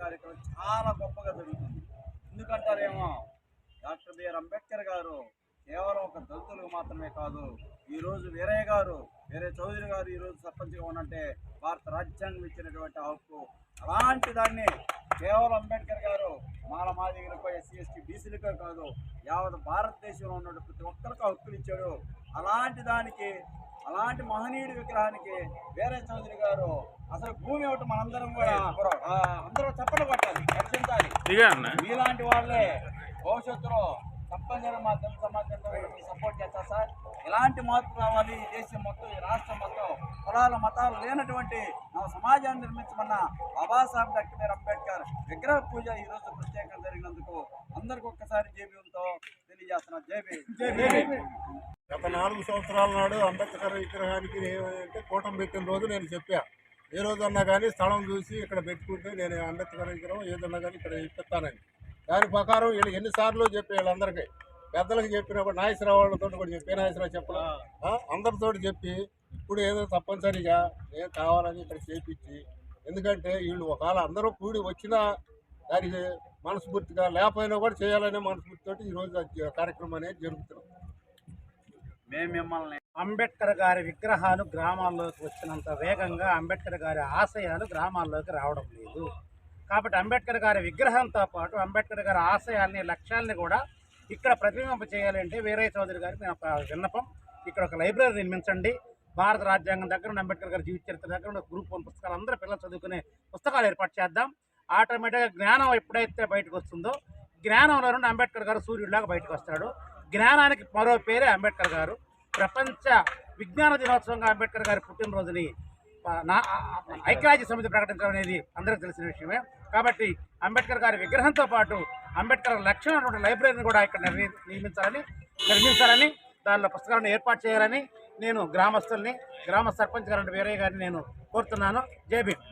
కార్యక్రమం చాలా గొప్పగా జరుగుతుంది. ఎందుకంటారేమో డాక్టర్ బిఆర్ అంబేద్కర్ గారు కేవలం ఒక దళితులకు మాత్రమే కాదు ఈరోజు వీరయ్య గారు వీరయ్య చౌదరి గారు ఈరోజు సర్పంచ్గా ఉన్నంటే భారత రాజ్యాంగం ఇచ్చినటువంటి హక్కు అలాంటి దాన్ని కేవలం అంబేద్కర్ గారు మాల మాదిగలకు ఎస్సీ ఎస్టీ బీసీలకే కాదు యావత్ భారతదేశంలో ఉన్న ప్రతి ఒక్కరికి హక్కులు ఇచ్చాడు. అలాంటి దానికి అలాంటి మహనీయుడి విగ్రహానికి వీరయ్య చౌదరి గారు అసలు భూమి ఒకటి మనందరం కూడా ఆ, అందరూ చప్పట్లు కొట్టాలి రక్షించాలి మీలాంటి వాళ్ళే భవిష్యత్తులో తప్పనిసరి మా తెలుగు సమాజంలో సపోర్ట్ చేస్తారు సార్. ఎలాంటి మార్పు రావాలి? ఈ దేశం మొత్తం ఈ రాష్ట్రం మొత్తం కులాల మతాలు లేనటువంటి మన సమాజాన్ని నిర్మించమన్న బాబాసాహెబ్ డాక్టర్ బిఆర్ అంబేద్కర్ విగ్రహ పూజ ఈ రోజు ప్రత్యేకంగా జరిగినందుకు అందరికి ఒక్కసారి జేబీలతో తెలియజేస్తున్నాను జేబీ గత నాలుగు సంవత్సరాల నాడు అంబేద్కర్ విగ్రహానికి అంటే కూటమి పెట్టిన రోజు నేను చెప్పా. ఏ రోజన్నా కానీ స్థలం చూసి ఇక్కడ పెట్టుకుంటే నేను అంబేద్కర్ ఏదన్నా కానీ ఇక్కడ ఇప్పిస్తానని. దాని ప్రకారం వీళ్ళు ఎన్నిసార్లు చెప్పి వీళ్ళందరికీ. పెద్దలకు చెప్పినప్పుడు నాగేశ్వరరావు వాళ్ళతో కూడా చెప్పి నాగేశ్వరరావు చెప్పలా? అందరితో చెప్పి ఇప్పుడు ఏదో తప్పనిసరిగా నేను కావాలని ఇక్కడ చేపించి ఎందుకంటే వీళ్ళు ఒకవేళ అందరూ కూడి వచ్చినా దానికి మనస్ఫూర్తిగా లేకపోయినా కూడా చేయాలనే మనస్ఫూర్తితోటి ఈరోజు కార్యక్రమం అనేది జరుగుతున్నాం మేము మిమ్మల్ని అంబేద్కర్ గారి విగ్రహాలు గ్రామాల్లోకి వచ్చినంత వేగంగా అంబేద్కర్ గారి ఆశయాలు గ్రామాల్లోకి రావడం లేదు. కాబట్టి అంబేద్కర్ గారి విగ్రహంతో పాటు అంబేద్కర్ గారి ఆశయాల్ని లక్ష్యాల్ని కూడా ఇక్కడ ప్రతిబింబ చేయాలంటే వీరయ్య చౌదరి గారికి నేను ఒక విన్నపం. ఇక్కడ ఒక లైబ్రరీ నిర్మించండి. భారత రాజ్యాంగం దగ్గర ఉన్న అంబేద్కర్ గారి జీవిత చరిత్ర దగ్గర ఉన్న గ్రూప్ వన్ పుస్తకాలు అందరూ పిల్లలు చదువుకునే పుస్తకాలు ఏర్పాటు చేద్దాం. ఆటోమేటిక్గా జ్ఞానం ఎప్పుడైతే బయటకు వస్తుందో జ్ఞానంలో నుండి అంబేద్కర్ గారు సూర్యుడిలాగా బయటకు వస్తాడు. జ్ఞానానికి మరో పేరే అంబేద్కర్ గారు. ప్రపంచ విజ్ఞాన దినోత్సవంగా అంబేద్కర్ గారి పుట్టినరోజుని నా ఐక్యరాజ్య సమితి ప్రకటించడం అనేది అందరికీ తెలిసిన విషయమే. కాబట్టి అంబేద్కర్ గారి విగ్రహంతో పాటు అంబేద్కర్ లక్ష్యం లైబ్రరీని కూడా ఇక్కడ నిర్మించాలని నిర్మించాలని దానిలో పుస్తకాలను ఏర్పాటు చేయాలని నేను గ్రామస్తుల్ని గ్రామ సర్పంచ్ గారు వీరయ్య గారిని నేను కోరుతున్నాను. జై భీమ్.